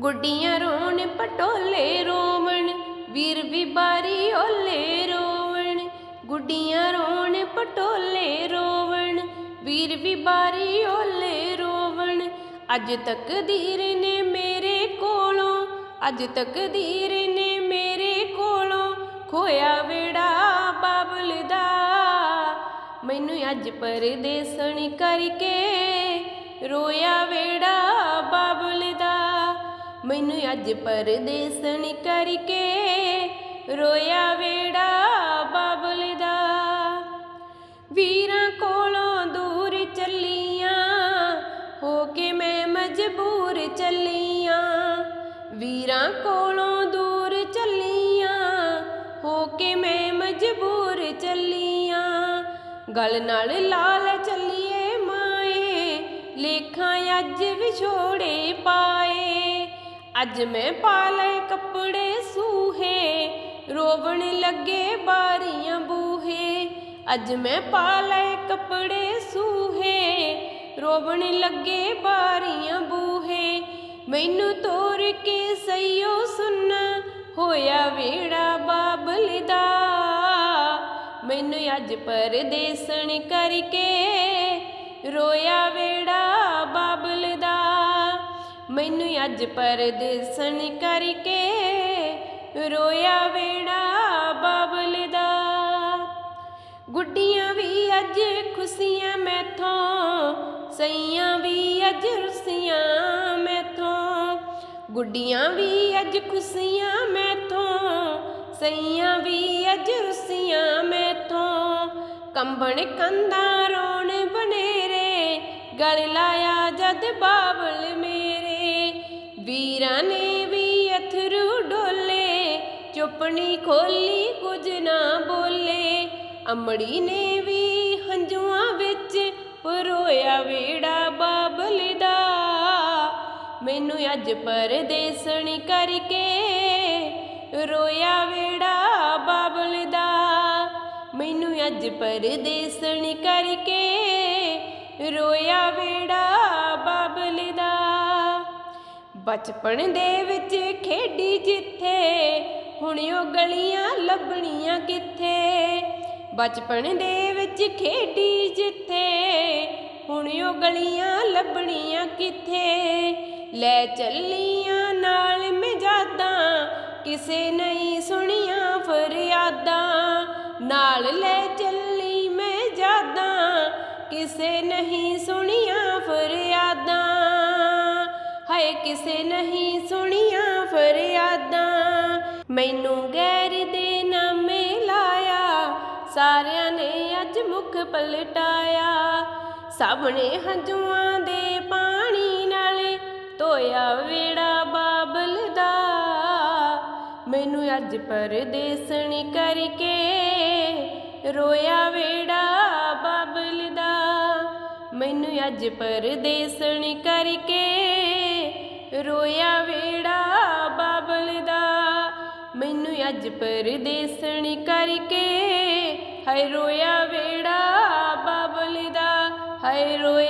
ਗੁੱਡੀਆਂ ਰੋਣ, ਪਟੋਲੇ ਰੋਵਣ, ਵੀਰ ਵੀ ਬਾਰੀ ਓਲੇ ਰੋਵਣ। ਗੁੱਡੀਆਂ ਰੋਣ, ਪਟੋਲੇ ਰੋਵਣ, ਵੀਰ ਵੀ ਬਾਰੀ ਓਲੇ ਰੋਵਣ। ਅੱਜ ਤੱਕ ਤਕਦੀਰ ਨੇ ਮੇਰੇ ਕੋਲੋਂ, ਅੱਜ ਤਕਦੀਰ ਨੇ ਮੇਰੇ ਕੋਲੋਂ ਖੋਇਆ ਵੇੜਾ ਬਾਬਲ ਦਾ। ਮੈਨੂੰ ਅੱਜ ਪਰਦੇਸਣ ਕਰਕੇ ਰੋਇਆ ਵੇੜਾ ਮੈਨੂੰ ਅੱਜ ਪਰਦੇਸਣ ਕਰਕੇ ਰੋਇਆ ਵੇੜਾ ਬਾਬਲ ਦਾ। ਵੀਰਾਂ ਕੋਲੋਂ ਦੂਰ ਚੱਲੀਆਂ, ਹੋ ਕੇ ਮੈਂ ਮਜਬੂਰ ਚੱਲੀਆਂ। ਵੀਰਾਂ ਕੋਲੋਂ ਦੂਰ ਚੱਲੀਆਂ, ਹੋ ਕੇ ਮੈਂ ਮਜਬੂਰ ਚੱਲੀਆਂ। ਗਲ ਨਾਲ ਲਾਲ ਚੱਲੀਏ ਮਾਏ, ਲੇਖਾਂ ਅੱਜ ਵਿਛੋੜੇ ਪਾਏ। ਅੱਜ ਮੈਂ ਪਾ ਲਏ ਕੱਪੜੇ ਸੂਹੇ, ਰੋਵਣ ਲੱਗੇ ਬਾਰੀਆਂ ਬੂਹੇ। ਅੱਜ ਮੈਂ ਪਾ ਲਏ ਕੱਪੜੇ ਸੂਹੇ, ਰੋਵਣ ਲੱਗੇ ਬਾਰੀਆਂ ਬੂਹੇ। ਮੈਨੂੰ ਤੋਰ ਕੇ ਸਈਓ ਸੁਣਨਾ ਹੋਇਆ ਵੇੜਾ ਬਾਬਲ ਦਾ। ਮੈਨੂੰ ਅੱਜ ਪਰਦੇਸਣ ਕਰਕੇ ਰੋਇਆ ਵੇੜਾ ਬਾਬਲ ਮੈਨੂੰ ਅੱਜ ਪਰਦੇਸਣ ਕਰਕੇ ਰੋਇਆ ਵੇੜਾ ਬਾਬਲ ਦਾ। ਗੁੱਡੀਆਂ ਵੀ ਅੱਜ ਖੁਸ਼ੀਆਂ ਮੈਥੋਂ, ਸਈਆਂ ਵੀ ਅੱਜ ਰੁੱਸੀਆਂ ਮੈਥੋਂ। ਗੁੱਡੀਆਂ ਵੀ ਅੱਜ ਖੁਸ਼ੀਆਂ ਮੈਥੋਂ, ਸਈਆਂ ਵੀ ਅੱਜ ਰੁੱਸੀਆਂ ਮੈਥੋਂ। ਕੰਬਣ ਕੰਧਾਂ ਰੋਣ ਬਨੇਰੇ, ਗਲ ਲਾਇਆ ਜਦ ਬਾਬਲ ਮੇ ਵੀਰਾਂ ਨੇ ਵੀ ਅਥਰੂ ਡੋਲੇ, ਚੁੱਪਣੀ ਖੋਲੀ ਕੁਝ ਨਾ ਬੋਲੇ। ਅਮੜੀ ਨੇ ਵੀ ਹੰਝੂਆਂ ਵਿੱਚ ਪਰੋਇਆ ਵੇੜਾ ਬਾਬਲ ਦਾ। ਮੈਨੂੰ ਅੱਜ ਪਰਦੇਸਣ ਕਰਕੇ ਰੋਇਆ ਵੇੜਾ ਬਾਬਲ ਦਾ। ਮੈਨੂੰ ਅੱਜ ਪਰਦੇਸਣ ਕਰਕੇ ਰੋਇਆ ਵੇੜਾ ਬਾਬਲ ਬਚਪਨ ਦੇ ਵਿੱਚ ਖੇਡੀ ਜਿੱਥੇ, ਹੁਣ ਉਹ ਗਲੀਆਂ ਲੱਭਣੀਆਂ ਕਿੱਥੇ? ਬਚਪਨ ਦੇ ਵਿੱਚ ਖੇਡੀ ਜਿੱਥੇ, ਹੁਣ ਉਹ ਗਲੀਆਂ ਲੱਭਣੀਆਂ ਕਿੱਥੇ? ਲੈ ਚੱਲੀਆਂ ਨਾਲ ਮਜਾਦਾਂ, ਕਿਸੇ ਨਹੀਂ ਸੁਣੀਆਂ ਫਰਿਆਦਾਂ। ਨਾਲ ਲੈ ਚੱਲੀ ਮੈਂ ਜਾਦਾਂ ਕਿਸੇ ਨਹੀਂ ਸੁਣੀਆਂ ਹਾਏ ਕਿਸੇ ਨਹੀਂ ਸੁਣੀਆਂ ਫਰਿਆਦਾਂ। ਮੈਨੂੰ ਗੈਰ ਦੇ ਨਾਮੇ ਲਾਇਆ, ਸਾਰਿਆਂ ਨੇ ਅੱਜ ਮੁਖ ਪਲਟਾਇਆ। ਸਭ ਨੇ ਹੰਝੂਆਂ ਦੇ ਪਾਣੀ ਨਾਲ ਧੋਇਆ ਵੇੜਾ ਬਾਬਲ ਦਾ। ਮੈਨੂੰ ਅੱਜ ਪਰਦੇਸਣ ਕਰਕੇ ਰੋਇਆ ਵੇੜਾ ਬਾਬਲ ਅੱਜ ਪਰਦੇਸਣ ਕਰਕੇ ਰੋਇਆ ਵੇੜਾ ਬਾਬਲ ਦਾ। ਮੈਨੂੰ ਅੱਜ ਪਰਦੇਸਣ ਕਰਕੇ ਹਾਏ ਰੋਇਆ ਵੇੜਾ ਬਾਬਲ ਦਾ। ਹਾਏ ਰੋਇਆ